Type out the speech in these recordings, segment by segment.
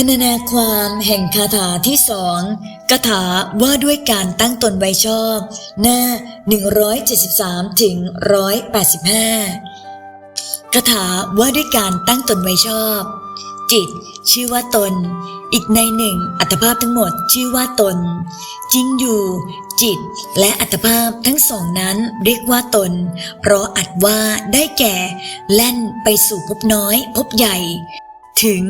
รรณนาความแห่งคาถาที่สองคาถาว่าด้วยการตั้งตนไว้ชอบ หน้า 173 ถึง 185คาถาว่าด้วยการตั้งตนไว้ชอบ จิต ชื่อว่าตน อีกในหนึ่ง อัตภาพทั้งหมดชื่อว่าตน จริงอยู่ จิต และอัตภาพทั้งสองนั้นเรียกว่าตน เพราะอัดว่าได้แก่ แล่นไปสู่ภพน้อยภพใหญ่ ถึง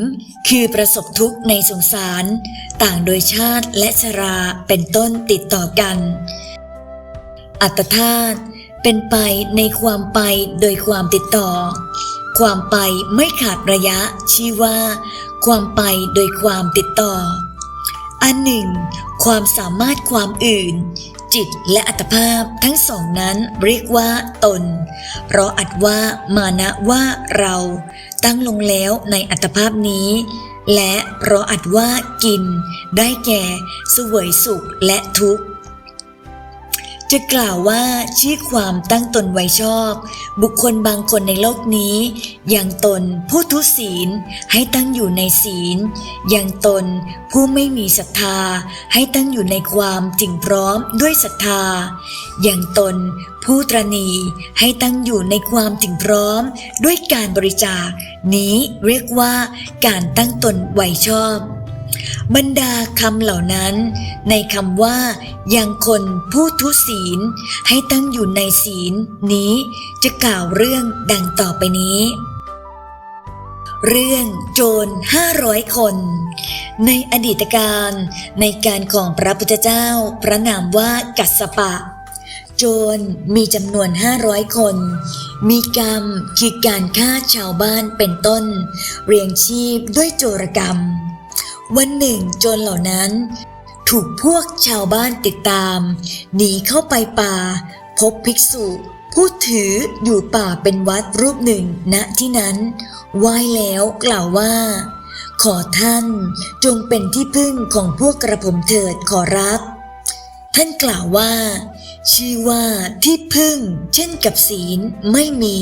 คือประสบทุกข์ในสงสาร ต่างโดยชาติและชราเป็นต้นติดต่อกัน อัตธาตุเป็นไปในความไปโดยความติดต่อ ความไปไม่ขาดระยะชื่อว่า ความไปโดยความติดต่อ อันหนึ่ง ความสามารถความอื่น จิตและอัตภาพทั้งสองนั้นเรียกว่าตน เพราะอัดว่ามานะว่าเรา ตั้งลงแล้วในอัตภาพนี้ และเพราะอัดว่ากิน ได้แก่สวยสุขและทุกข์ จะกล่าวว่าชื่อความตั้งตนไว้ชอบ บุคคลบางคนในโลกนี้ อย่างตนผู้ทุศีลให้ตั้งอยู่ในศีล อย่างตนผู้ไม่มีศรัทธา ให้ตั้งอยู่ในความจริงพร้อมด้วยศรัทธา อย่างตนผู้ตรณีให้ตั้งอยู่ในความถึงพร้อม ด้วยการบริจาค นี้เรียกว่าการตั้งตนไว้ชอบ บรรดาคำเหล่านั้น ในคำว่ายังคนผู้ทุศีล ให้ตั้งอยู่ในศีลนี้จะกล่าวเรื่องดังต่อไปนี้ เรื่องโจรห้าร้อยคน ในอดีตการในการของพระพุทธเจ้า พระนามว่ากัสสปะ โจรมีจำนวนห้าร้อยคน มีกรรมคือการฆ่าชาวบ้านเป็นต้น เรียงชีพด้วยโจรกรรม วันหนึ่งโจรเหล่านั้น ถูกพวกชาวบ้านติดตาม หนีเข้าไปป่า พบภิกษุ ผู้ถืออยู่ป่าเป็นวัดรูปหนึ่งณที่นั้นไหว้แล้วกล่าวว่า ขอท่านจงเป็นที่พึ่งของพวกกระผมเถิดขอรับ ท่านกล่าวว่า ชื่อว่าที่พึ่ง เช่นกับศีลไม่มี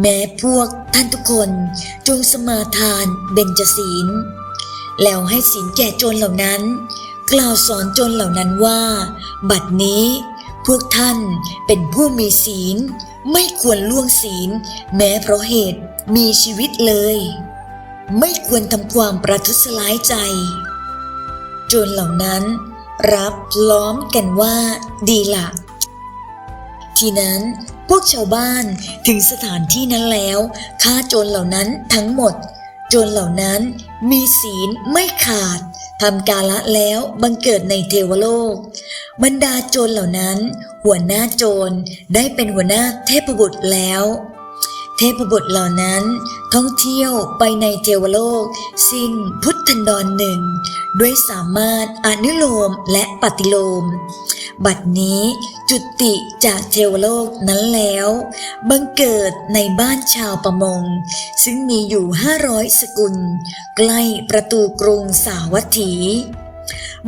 แม้พวกท่านทุกคนจงสมาทานเบญจศีล แล้วให้ศีลแก่โจรเหล่านั้น กล่าวสอนโจรเหล่านั้นว่า บัดนี้พวกท่านเป็นผู้มีศีล ไม่ควรล่วงศีล แม้เพราะเหตุมีชีวิตเลย ไม่ควรทำความประทุษร้ายใจ โจรเหล่านั้น รับล้อมกันว่าดีละ ทีนั้นพวกชาวบ้านถึงสถานที่นั้นแล้วฆ่าโจรเหล่านั้นทั้งหมด จรเหล่านั้นมีศีลไม่ขาดทำกาละแล้วบังเกิดในเทวโลก บรรดาโจรเหล่านั้น หัวหน้าโจรได้เป็นหัวหน้าเทพบุตรแล้ว เทพบุตรเหล่านั้นท่องเที่ยวไปในเทวโลก สิ้นพุทธันดรหนึ่ง ด้วยสามารถอนุโลมและปฏิโลม บัดนี้จุติจากเทวโลกนั้นแล้ว บังเกิดในบ้านชาวประมง ซึ่งมีอยู่ห้าร้อยสกุล ใกล้ประตูกรุงสาวัตถี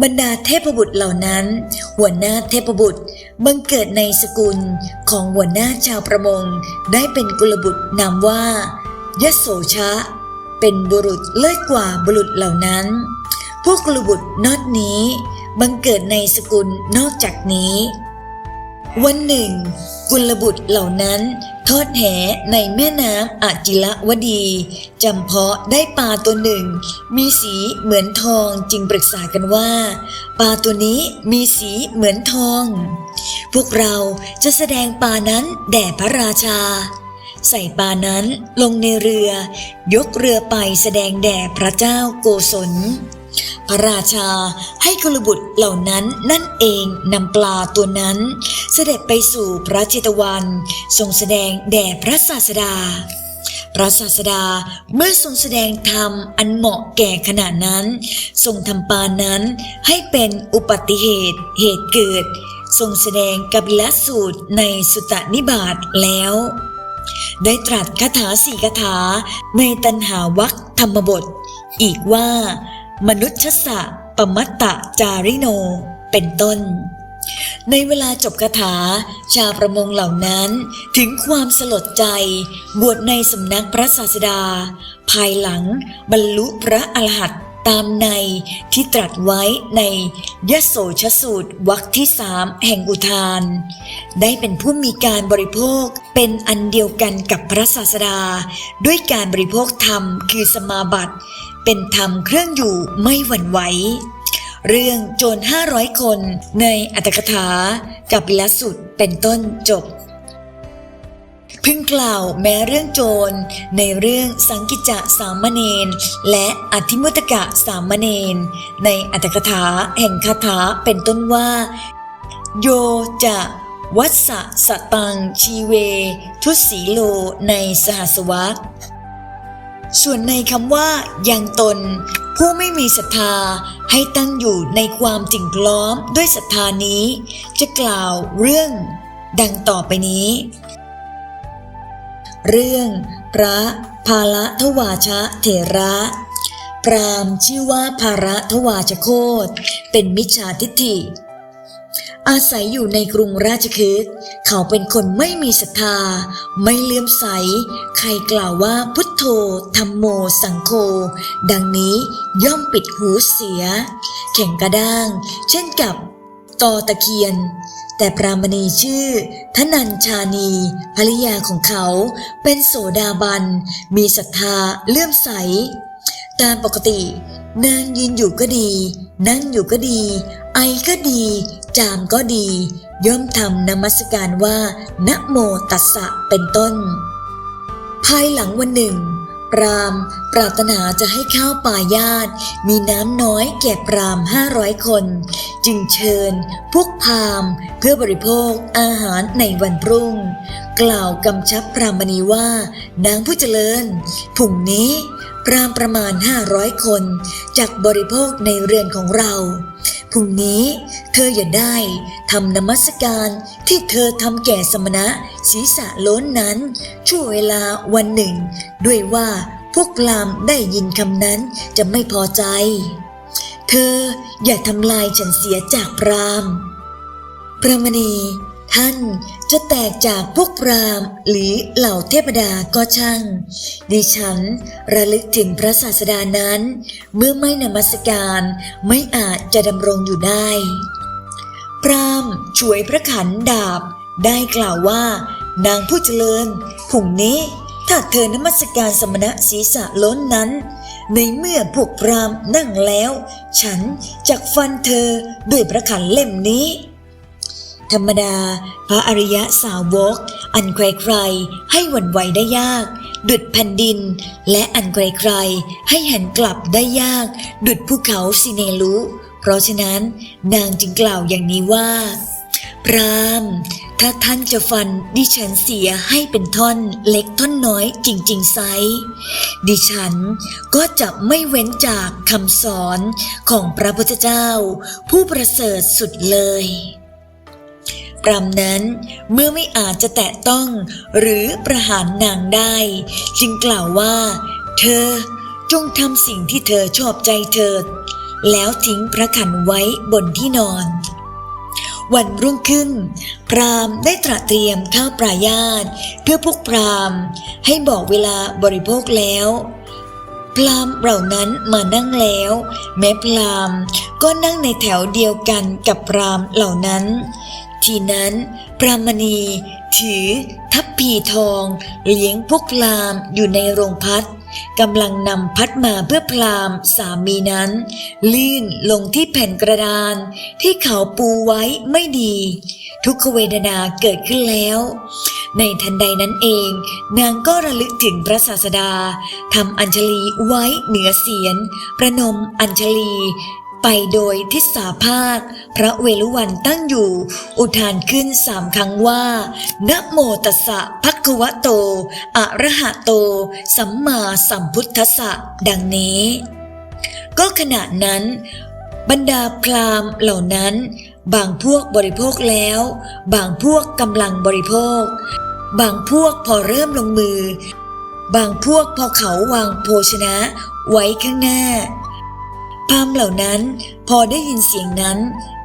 บรรดาเทพบุตรเหล่านั้น หัวหน้าเทพบุตรบังเกิดในสกุลของหัวหน้าชาวประมง ได้เป็นกุลบุตรนามว่ายโสชะ เป็นบุรุษเลิศกว่าบุรุษเหล่านั้น พวกกุลบุตรนอดนี้บังเกิดในสกุลนอกจากนี้ วันหนึ่ง กุลบุตรเหล่านั้น ทอดแหในแม่น้ำอาจิละวดีจำเพาะได้ปลาตัวหนึ่ง มีสีเหมือนทองจึงปรึกษากันว่าปลาตัวนี้มีสีเหมือนทอง พวกเราจะแสดงปลานั้นแด่พระราชา ใส่ปลานั้นลงในเรือ ยกเรือไปแสดงแด่พระเจ้าโกศล พระราชาให้กุลบุตรเหล่านั้นนั่นเองนำปลาตัวนั้น เสด็จไปสู่พระจิตวันทรงแสดงแด่พระศาสดา พระศาสดาเมื่อทรงแสดงธรรมอันเหมาะแก่ขณะนั้น ทรงทำปานั้นให้เป็นอุปัติเหตุเหตุเกิด ทรงแสดงกบิลสูตรในสุตตนิบาตแล้วได้ตรัสคาถาสี่คาถาในตันหาวัคธรรมบท อีกว่า มนุษยสะปมัตตะจาริโน เป็นต้น ในเวลาจบคาถา ชาวประมงเหล่านั้นถึงความสลดใจ บวชในสำนักพระศาสดา ภายหลังบรรลุพระอรหันต์ตามในที่ตรัสไว้ในยโสชสูตรวรรคที่สามแห่งอุทาน ได้เป็นผู้มีการบริโภคเป็นอันเดียวกันกับพระศาสดา ด้วยการบริโภคธรรมคือสมาบัติ เป็นธรรมเครื่องอยู่ไม่หวั่นไหวเรื่องโจรห้าร้อยคนในอัตถกถากับลสุดเป็นต้นจบพิ่งกล่าวแม้เรื่องโจรในเรื่องสังกิจจะสามเณรและอธิมุตกะสามเณรในอัตถกถาแห่งคาถาเป็นต้นว่า โยจะวัสสะสตังชีเว ทุสีโลในสหสวรรษ ส่วนในคำว่ายังตน ผู้ไม่มีศรัทธาให้ตั้งอยู่ในความจริงพร้อมด้วยศรัทธานี้ จะกล่าวเรื่อง ดังต่อไปนี้ เรื่องพระภาละทวาชะเถระ พรามชื่อว่าภาระทวาชโคตเป็นมิจฉาทิฏฐิ อาศัยอยู่ในกรุงราชคฤห์เขาเป็นคนไม่มีศรัทธา ไม่เลื่อมใส ใครกล่าวว่าพุทโธธรรมโม สังโฆดังนี้ย่อมปิดหูเสีย แข่งกระด้าง เช่นกับตอตะเคียน แต่พรามณีชื่อ ทนัญชานี ภริยาของเขา เป็นโสดาบัน มีศรัทธาเลื่อมใส ตามปกติ นางยืนอยู่ก็ดี นั่งอยู่ก็ดี ไอก็ดี จามก็ดี ย่อมทำนมัสการว่านะโมตัสสะเป็นต้น ภายหลังวันหนึ่งปรามปรารถนาจะให้ข้าวป่ายาตมีน้ำน้อยแก่ปรามห้าร้อยคน จึงเชิญพวกพามเพื่อบริโภคอาหารในวันพรุ่ง กล่าวกำชับพรามณีว่า นางผู้เจริญพรุ่งนี้พรามประมาณห้าร้อยคนจากบริโภคในเรือนของเรา พรุ่งนี้เธออย่าได้ทำนมัสการที่เธอทำแก่สมณะศีรษะล้นนั้น ช่วเวลาวันหนึ่ง ด้วยว่าพวกพรามได้ยินคำนั้นจะไม่พอใจ เธออย่าทำลายฉันเสียจากพรามพระมณี ท่านจะแตกจากพวกพราหมณ์หรือเหล่าเทพดาก็ช่าง ดิฉันระลึกถึงพระศาสดานั้น เมื่อไม่นมัสการไม่อาจจะดำรงอยู่ได้ พราหมณ์ช่วยพระขันดาบ ได้กล่าวว่า นางผู้เจริญพรุ่งนี้ถ้าเธอนมัสการสมณะศีรษะล้นนั้น ในเมื่อพวกพราหมณ์นั่งแล้ว ฉันจะฟันเธอด้วยพระขันเล่มนี้ ธรรมดา พระอริยะสาวก อันใครๆให้หวั่นไหวได้ยาก ดุดแผ่นดิน และอันใครๆให้หันกลับได้ยาก ดุดภูเขาสิเนลุ เพราะฉะนั้นนางจึงกล่าวอย่างนี้ว่า พรามถ้าท่านจะฟันดิฉันเสียให้เป็นท่อนเล็กท่อนน้อยจริงๆไซดิฉันก็จะไม่เว้นจากคำสอนของพระพุทธเจ้า ผู้ประเสริฐสุดเลย ปรำนั้นเมื่อไม่อาจจะแตะต้องหรือประหารนางได้ จึงกล่าวว่า เธอจงทำสิ่งที่เธอชอบใจเถิดแล้วทิ้งพระขันไว้บนที่นอน วันรุ่งขึ้น พรามได้ตระเตรียมข้าวปลายาตเพื่อพวกพรามให้บอกเวลาบริโภคแล้วพรามเหล่านั้นมานั่งแล้ว แม้พรามก็นั่งในแถวเดียวกันกับพรามเหล่านั้น ทีนั้นพรามณี ถือ ทัพพีทองเลี้ยงพวกพรามอยู่ในโรงพัดกำลังนำพัดมาเพื่อพราหมณ์สามีนั้น ลื่นลงที่แผ่นกระดาน ที่เขาปูไว้ไม่ดี ทุกขเวทนาเกิดขึ้นแล้ว ในทันใดนั้นเอง นางก็ระลึกถึงพระศาสดาทำอัญชลีไว้เหนือเสียน ประนมอัญชลี ไปโดยทิศาภาค พระเวลุวันตั้งอยู่ อุทานขึ้นสามครั้งว่า นะโมตัสสะภควะโต อะระหะโต สัมมาสัมพุทธัสสะดังนี้ ก็ขณะนั้น บรรดาพราหมณ์เหล่านั้น บางพวกบริโภคแล้ว บางพวกกำลังบริโภค บางพวกพอเริ่มลงมือ บางพวกพอเขาวางโภชนะไว้ข้างหน้า พามเหล่านั้นพอได้ยินเสียงนั้น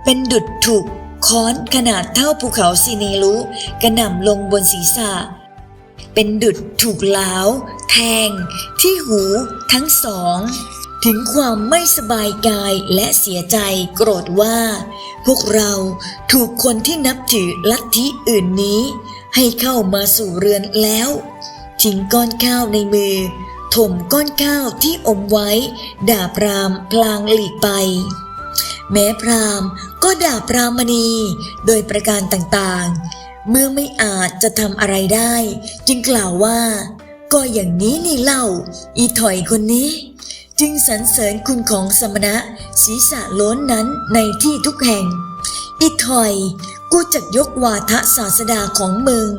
เป็นดุดถูกค้อนขนาดเท่าภูเขาซีเนลุกระหน่ำลงบนศีรษะ เป็นดุดถูกหลาว แทง ที่หูทั้งสอง ถึงความไม่สบายกายและเสียใจโกรธว่า พวกเราถูกคนที่นับถือลัทธิอื่นนี้ ให้เข้ามาสู่เรือนแล้วทิ้งก้อนข้าวในมือ ถมก้อนข้าวที่อมไว้ ด่าพรามพลางหลีกไป แม้พรามก็ด่าพรามณี โดยประการต่างๆ เมื่อไม่อาจจะทำอะไรได้ จึงกล่าวว่า ก็อย่างนี้นี่เล่า อีถอยคนนี้ จึงสรรเสริญคุณของสมณะศีรษะล้นนั้นในที่ทุกแห่ง อีถอยกูจะยกวาทะศาสดาของมึง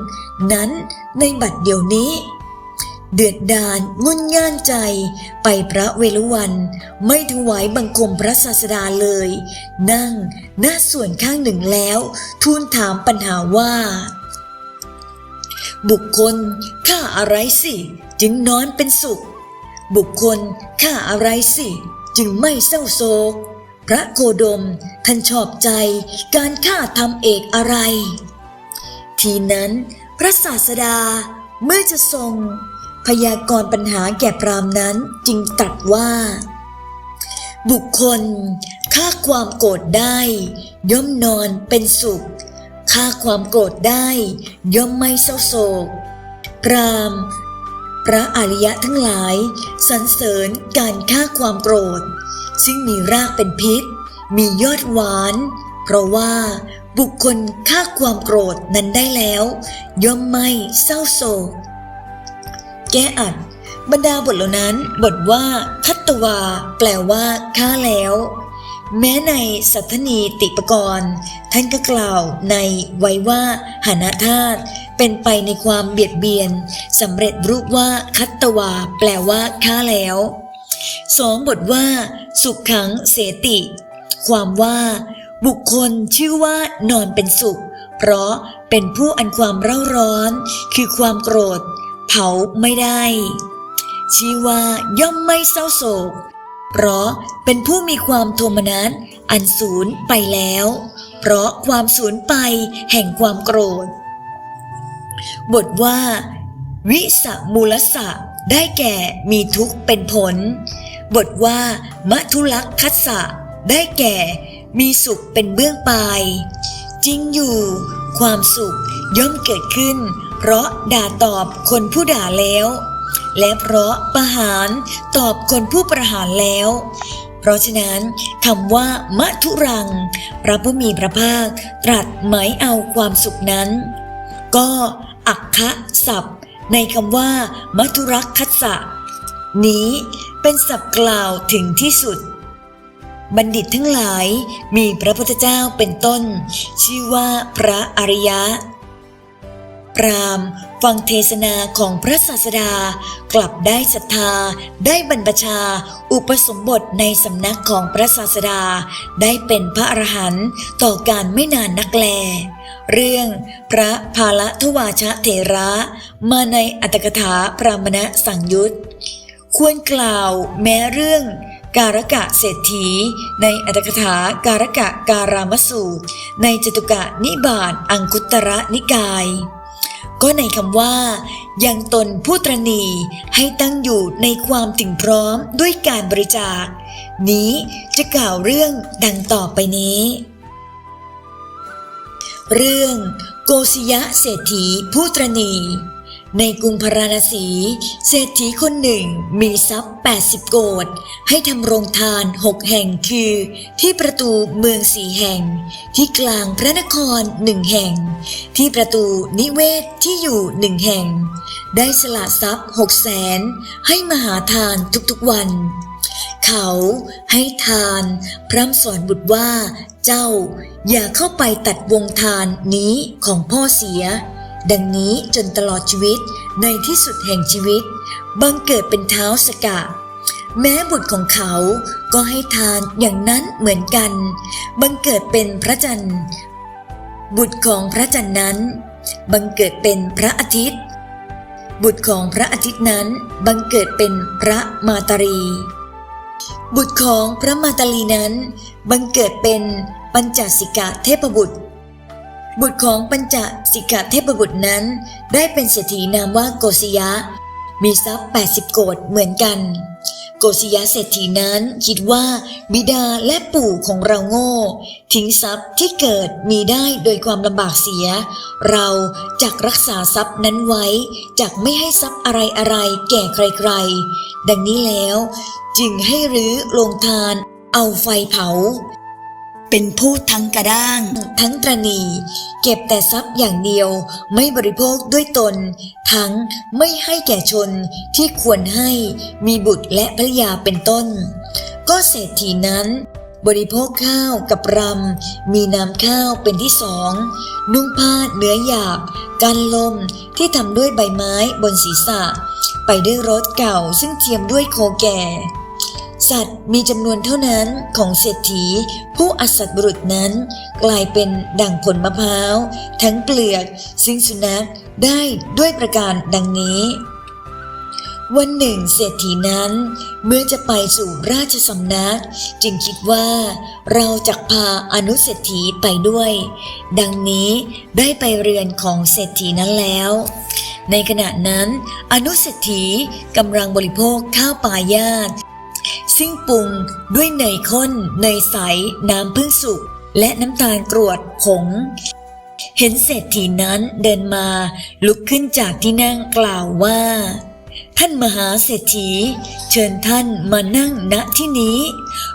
นั้นในบัดเดี๋ยวนี้ เดือดดาลงุนง่านใจ ไปพระเวฬุวัน ไม่ถวายบังคมพระศาสดาเลย นั่งหน้าส่วนข้างหนึ่งแล้ว ทูลถามปัญหาว่า บุคคลฆ่าอะไรสิ จึงนอนเป็นสุข บุคคลฆ่าอะไรสิ จึงไม่เศร้าโศก พระโคดมท่านชอบใจการฆ่าทำเอกอะไร ทีนั้นพระศาสดาเมื่อจะทรง พยากรณ์ปัญหาแก่พรามนั้นจึงตรัสว่า บุคคลฆ่าความโกรธได้ ย่อมนอนเป็นสุขฆ่าความโกรธได้ ย่อมไม่เศร้าโศกพรามพระอริยะทั้งหลายสรรเสริญการฆ่าความโกรธ ซึ่งมีรากเป็นพิษ มียอดหวาน เพราะว่าบุคคลฆ่าความโกรธนั้นได้แล้ว ย่อมไม่เศร้าโศก แก้อัด บรรดาบทเหล่านั้นบทว่า คัตตวา แปลว่าฆ่าแล้ว แม้ในสัทธนีติปกรณ์ ท่านก็กล่าวในไว้ว่าหานาธาตุเป็นไปในความเบียดเบียนสำเร็จรูปว่าคัตตวา แปลว่าฆ่าแล้วสองบทว่า สุขขังเสติ ความว่า บุคคลชื่อว่านอนเป็นสุข เพราะเป็นผู้อันความเร่าร้อน คือความโกรธ เผาไม่ได้ชื่อว่าย่อมไม่เศร้าโศก เพราะเป็นผู้มีความโทมนัสอันสูญไปแล้ว เพราะความสูญไปแห่งความโกรธ บทว่า วิสมูลสะได้แก่มีทุกข์เป็นผล บทว่ามัทุลักคัสสะได้แก่มีสุขเป็นเบื้องปลาย จริงอยู่ ความสุขย่อมเกิดขึ้น เพราะด่าตอบคนผู้ด่าแล้ว และเพราะประหารตอบคนผู้ประหารแล้ว เพราะฉะนั้นคำว่ามัทุรัง พระผู้มีพระภาคตรัสหมายเอาความสุขนั้น ก็อักคะศัพท์ ในคำว่ามัทุรักคัสสะนี้เป็นศัพท์กล่าวถึงที่สุด บัณฑิตทั้งหลายมีพระพุทธเจ้าเป็นต้น ชื่อว่าพระอริยะ พราหมณ์ ฟังเทศนาของพระศาสดา กลับได้ศรัทธา ได้บรรพชา อุปสมบทในสำนักของพระศาสดา ได้เป็นพระอรหันต์ต่อการไม่นานนักแล เรื่องพระภาละทวาชะเถระ มาในอัตถกถาพรามณะสังยุตควรกล่าวแม้เรื่องการกะเศรษฐี ในอัตถกถาการกะการามสูตร ในจตุกะนิบาตอังคุตระนิกาย ก็ในคำว่า ยังตนผู้ตรณีให้ตั้งอยู่ในความถึงพร้อมด้วยการบริจาค นี้จะกล่าวเรื่องดังต่อไปนี้ เรื่องโกศยะเศรษฐีผู้ตรณี ในกรุงพาราณสี เศรษฐีคนหนึ่งมีทรัพย์ 80 โกดให้ทำโรงทานหกแห่งคือ ที่ประตูเมืองสีแห่ง ที่กลางพระนครหนึ่งแห่ง ที่ประตูนิเวศที่อยู่หนึ่งแห่ง ได้สละทรัพย์หกแสนให้มหาทานทุกๆวัน เขาให้ทานพร่ำสอนบุตรว่าเจ้าอย่าเข้าไปตัดวงทานนี้ของพ่อเสีย ดังนี้จนตลอดชีวิตในที่สุดแห่งชีวิต บังเกิดเป็นเท้าสกะ แม้บุตรของเขาก็ให้ทานอย่างนั้นเหมือนกัน บังเกิดเป็นพระจันทร์ บุตรของพระจันทร์นั้น บังเกิดเป็นพระอาทิตย์ บุตรของพระอาทิตย์นั้น บังเกิดเป็นพระมาตรี บุตรของพระมาตาลีนั้น บังเกิดเป็นปัญจสิกะเทพบุตร บุตรของปัญจสิกะเทพบุตรนั้น ได้เป็นเศรษฐีนามว่าโกศยะ มีทรัพย์ 80 โกดเหมือนกัน โกศยเศรษฐีนั้นคิดว่าบิดาและปู่ของเราโง่ ทิ้งทรัพย์ที่เกิดมีได้โดยความลำบากเสีย เราจักรักษาทรัพย์นั้นไว้จักไม่ให้ทรัพย์อะไรอะไรๆแก่ใครๆ ดังนี้แล้ว จึงให้รื้อโรงทานเอาไฟเผา เป็นผู้ทั้งกระด้าง ทั้งตรณีเก็บแต่ทรัพย์อย่างเดียวไม่บริโภคด้วยตน ทั้งไม่ให้แก่ชนที่ควรให้มีบุตรและภรรยาเป็นต้น ก็เศรษฐีนั้น บริโภคข้าวกับรำ มีน้ำข้าวเป็นที่สอง นุ่งผ้าเนื้อหยาบ กันลมที่ทำด้วยใบไม้บนศีรษะ ไปด้วยรถเก่าซึ่งเทียมด้วยโคแก่ สัตว์มีจำนวนเท่านั้นของเศรษฐี ผู้อสัตบุรุษนั้น กลายเป็นดั่งผลมะพร้าว ทั้งเปลือก ซึ่งสุนัขได้ด้วยประการดังนี้ วันหนึ่งเศรษฐีนั้น เมื่อจะไปสู่ราชสำนัก จึงคิดว่า เราจะพาอนุเศรษฐีไปด้วย ดังนี้ได้ไปเรือนของเศรษฐีนั้นแล้วในขณะนั้น อนุเศรษฐีกำลังบริโภคข้าวปลายาต ซึ่งปรุงด้วยเนยข้น เนยใส น้ำพึ่งสุก และน้ำตาลกรวดผง เห็นเศรษฐีนั้นเดินมาลุกขึ้นจากที่นั่งกล่าวว่า ท่านมหาเศรษฐี เชิญท่านมานั่งณที่นี้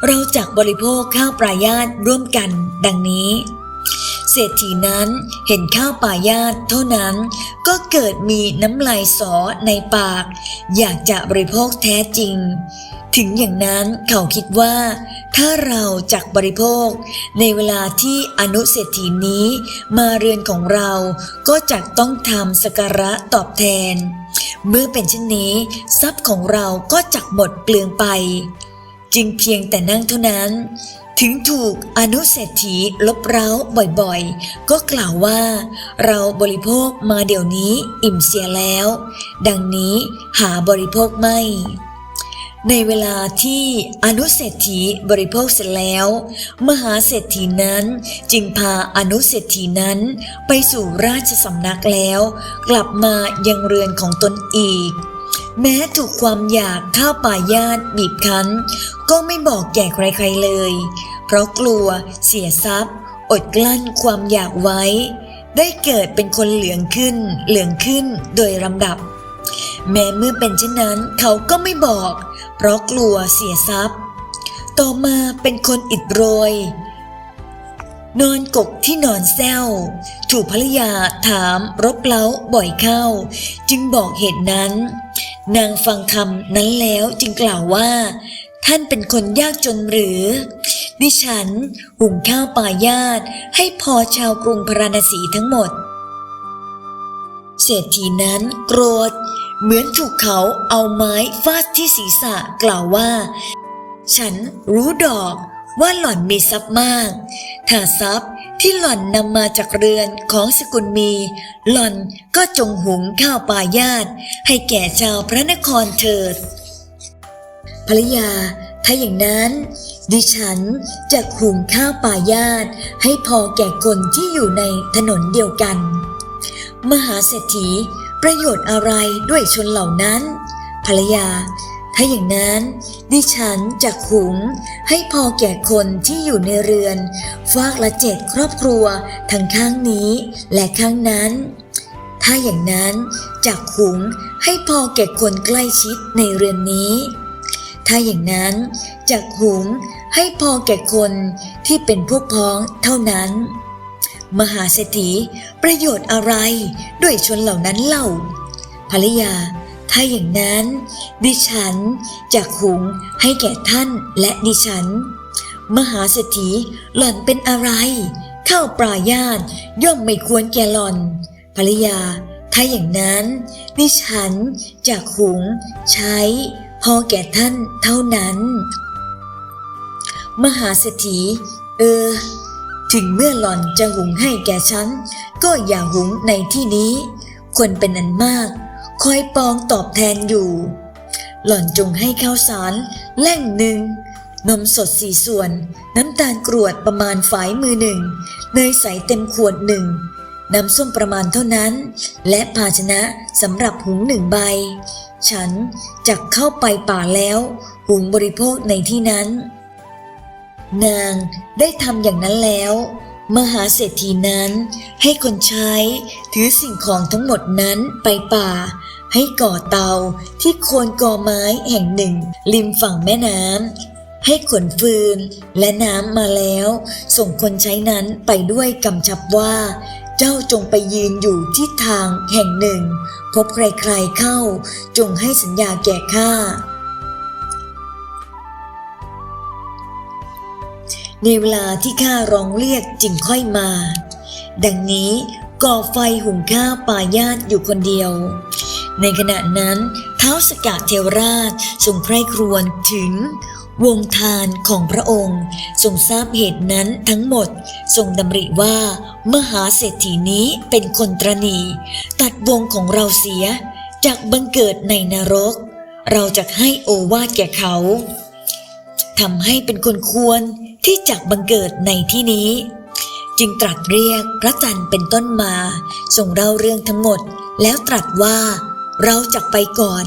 เราจักบริโภคข้าวปลายาตร่วมกันดังนี้ เศรษฐีนั้นเห็นข้าวปลายาตเท่านั้นก็เกิดมีน้ำลายสอในปาก อยากจะบริโภคแท้จริง ถึงอย่างนั้นเขาคิดว่า ถ้าเราจักบริโภค ในเวลาที่อนุเศรษฐีนี้มาเรือนของเราก็จักต้องทำสกการะตอบแทน เมื่อเป็นเช่นนี้ ทรัพย์ของเราก็จักหมดเปลืองไป จึงเพียงแต่นั่งเท่านั้น ถึงถูกอนุเศรษฐีลบเร้าบ่อยๆ ก็กล่าวว่า เราบริโภคมาเดี๋ยวนี้อิ่มเสียแล้ว ดังนี้หาบริโภคไม่ ในเวลาที่อนุเศรษฐีบริโภคเสร็จแล้ว มหาเศรษฐีนั้นจึงพาอนุเศรษฐีนั้นไปสู่ราชสำนักแล้ว กลับมายังเรือนของตนอีก แม้ถูกความอยากข้าวป่ายาตบีบคั้น ก็ไม่บอกแก่ใครๆเลย เพราะกลัวเสียทรัพย์ อดกลั้นความอยากไว้ ได้เกิดเป็นคนเหลืองขึ้น เหลืองขึ้นโดยลำดับ แม้เมื่อเป็นเช่นนั้นเขาก็ไม่บอก เพราะกลัวเสียทรัพย์ ต่อมาเป็นคนอิดโรยนอนกกที่นอนแซวถูกภรรยาถามรบเล้าบ่อยเข้า จึงบอกเหตุนั้น นางฟังคำนั้นแล้วจึงกล่าวว่า ท่านเป็นคนยากจนหรือ ดิฉันหุงข้าวปลายาตให้พอชาวกรุงพาราณสีทั้งหมด เศรษฐีนั้นโกรธ เหมือนถูกเขาเอาไม้ฟาดที่ศีรษะกล่าวว่า ฉันรู้ดอก ว่าหล่อนมีทรัพย์มากถ้าทรัพย์ที่หล่อนนำมาจากเรือนของสกุลมี หล่อนก็จงหุงข้าวปลายาตให้แก่ชาวพระนครเถิดภรรยา ถ้าอย่างนั้น ดิฉันจะหุงข้าวปลายาตให้พอแก่คนที่อยู่ในถนนเดียวกัน มหาเศรษฐีประโยชน์อะไรด้วยชนเหล่านั้น ภรรยา ถ้าอย่างนั้นดิฉันจะหุงให้พอแก่คนที่อยู่ในเรือน ฟากละเจ็ดครอบครัวทั้งข้างนี้และข้างนั้น ถ้าอย่างนั้นจะหุงให้พอแก่คนใกล้ชิดในเรือนนี้ ถ้าอย่างนั้นจะหุงให้พอแก่คนที่เป็นพวกพ้องเท่านั้น มหาเศรษฐีประโยชน์อะไรด้วยชนเหล่านั้นเล่าภรรยา ถ้าอย่างนั้น ดิฉันจะหุงให้แก่ท่านและดิฉัน มหาเศรษฐีหล่อนเป็นอะไรข้าวปลายาตย่อมไม่ควรแก่หล่อน ภรรยา ถ้าอย่างนั้น ดิฉันจะหุง ใช้ พอแก่ท่านเท่านั้น มหาเศรษฐี เออ ถึงเมื่อหล่อนจะหุงให้แก่ฉัน ก็อย่าหุงในที่นี้ คนเป็นอันมาก คอยปองตอบแทนอยู่ หล่อนจงให้ข้าวสารแล่งหนึ่ง นมสดสี่ส่วน น้ำตาลกรวดประมาณฝายมือหนึ่ง เนยใสเต็มขวดหนึ่งน้ำส้มประมาณเท่านั้น และภาชนะสำหรับหุงหนึ่งใบ ฉันจะเข้าไปป่าแล้วหหุงบริโภคในที่นั้น นางได้ทำอย่างนั้นแล้ว มหาเศรษฐีนั้นให้คนใช้ถือสิ่งของทั้งหมดนั้นไปป่า ให้ก่อเตาที่โคนกอไม้แห่งหนึ่ง ริมฝั่งแม่น้ำให้ขนฟืนและน้ำมาแล้ว ส่งคนใช้นั้นไปด้วยกำชับว่า เจ้าจงไปยืนอยู่ที่ทางแห่งหนึ่ง พบใครๆเข้า จงให้สัญญาแก่ข้าในเวลาที่ข้าร้องเรียกจึงค่อยมา ดังนี้ ก่อไฟหุงข้าวปายาตอยู่คนเดียว ในขณะนั้นเท้าสกะเทวราชทรงใคร่ครวญถึงวงทานของพระองค์ทรงทราบเหตุนั้นทั้งหมดทรงดำริว่ามหาเศรษฐีนี้เป็นคนตรณี ตัดวงของเราเสียจากบังเกิดในนรก เราจะให้โอวาทแก่เขาทำให้เป็นคนควรที่จักบังเกิดในที่นี้ จึงตรัสเรียกพระจันทร์เป็นต้นมาส่งเล่าเรื่องทั้งหมด แล้วตรัสว่า เราจักไปก่อน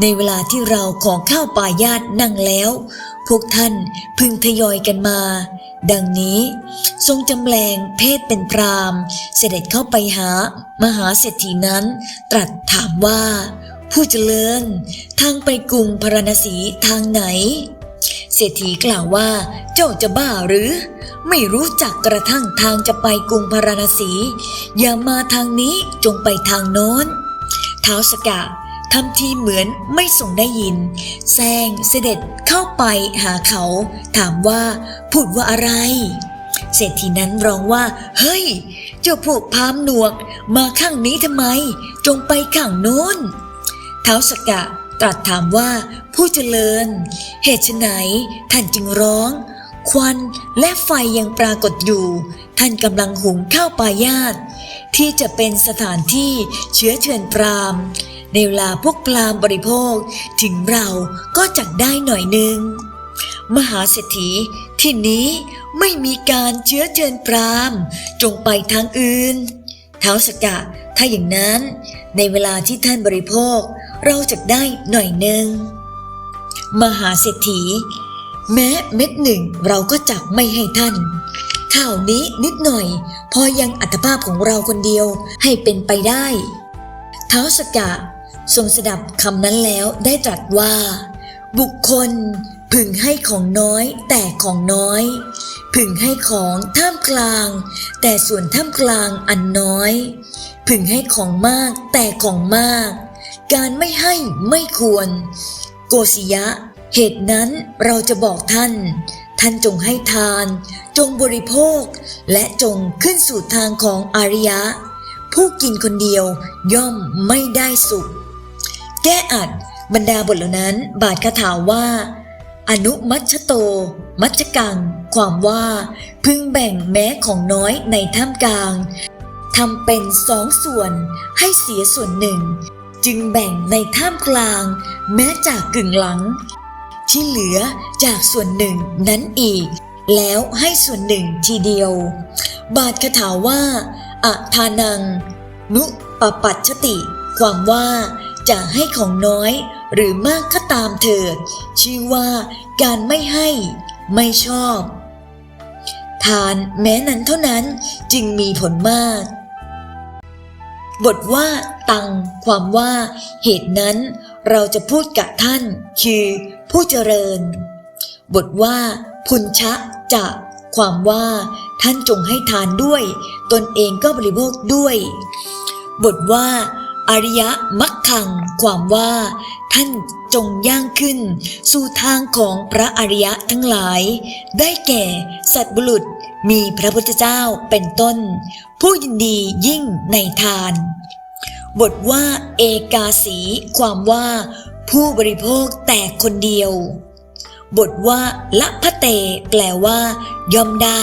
ในเวลาที่เราของข้าวป่ายาตนั่งแล้ว พวกท่านพึงทยอยกันมา ดังนี้ ทรงจำแรงเพศเป็นพรามเสด็จเข้าไปหา มหาเศรษฐีนั้น ตรัสถามว่า ผู้เจริญ ทางไปกรุงพราณสีทางไหน เศรษฐีกล่าวว่า เจ้าจะบ้าหรือ ไม่รู้จักกระทั่งทางจะไปกรุงพาราณสี อย่ามาทางนี้จงไปทางโน้นท้าวสกะทำทีเหมือนไม่ส่งได้ยินแซงเสด็จเข้าไปหาเขา ถามว่า พูดว่าอะไร เศรษฐีนั้นร้องว่า เฮ้ย เจ้าพวกพามหนวก มาข้างนี้ทำไม จงไปข้างโน้นท้าวสกะตรัสถามว่า ผู้เจริญ เหตุไฉนท่านจึงร้อง ควันและไฟยังปรากฏอยู่ ท่านกำลังหุงข้าวปลายาตที่จะเป็นสถานที่เชื้อเชิญพรามในเวลาพวกพรามบริโภคถึงเราก็จักได้หน่อยหนึ่งมหาเศรษฐีที่นี้ไม่มีการเชื้อเชิญพรามจงไปทางอื่นท้าวสกะถ้าอย่างนั้น ในเวลาที่ท่านบริโภคเราจะได้หน่อยหนึ่ง มหาเศรษฐี แม้เม็ดหนึ่งเราก็จักไม่ให้ท่าน ข่าวนี้นิดหน่อย พอยังอัตภาพของเราคนเดียวให้เป็นไปได้ท้าวสกะทรงสดับคำนั้นแล้วได้ตรัสว่า บุคคลพึงให้ของน้อยแต่ของน้อย พึงให้ของท่ามกลาง แต่ส่วนท่ามกลางอันน้อย พึงให้ของมากแต่ของมาก การไม่ให้ไม่ควร กศิยะ เหตุนั้นเราจะบอกท่าน ท่านจงให้ทาน จงบริโภค และจงขึ้นสู่ทางของอาริยะ ผู้กินคนเดียวย่อมไม่ได้สุข แก้อัดบรรดาบทเหล่านั้นบาทคาถาว่า อนุมัชโต มัชกัง ความว่า พึงแบ่งแม้ของน้อยในท่ามกลางทำเป็นสองส่วนให้เสียส่วนหนึ่ง จึงแบ่งในท่ามกลาง แม้จากกึ่งหลัง ที่เหลือจากส่วนหนึ่งนั้นอีก แล้วให้ส่วนหนึ่งทีเดียว บาทคาถาว่าอะทานัง นุปปัชชติ ความว่าจะให้ของน้อยหรือมากก็ตามเถิดชื่อว่าการไม่ให้ไม่ชอบ ทานแม้นั้นเท่านั้นจึงมีผลมาก บทว่า ตัง ความว่า เหตุนั้น เราจะพูดกับท่าน คือผู้เจริญ บทว่า พุนชะจะ ความว่า ท่านจงให้ทานด้วย ตนเองก็บริโภคด้วย บทว่า อริยมักขัง ความว่า ท่านจงย่างขึ้น สู่ทางของพระอริยะทั้งหลาย ได้แก่ สัตบุรุษ มีพระพุทธเจ้าเป็นต้น ผู้ยินดียิ่งในทาน บทว่าเอกาสี ความว่าผู้บริโภคแต่คนเดียว บทว่าละพะเต แปลว่า ย่อมได้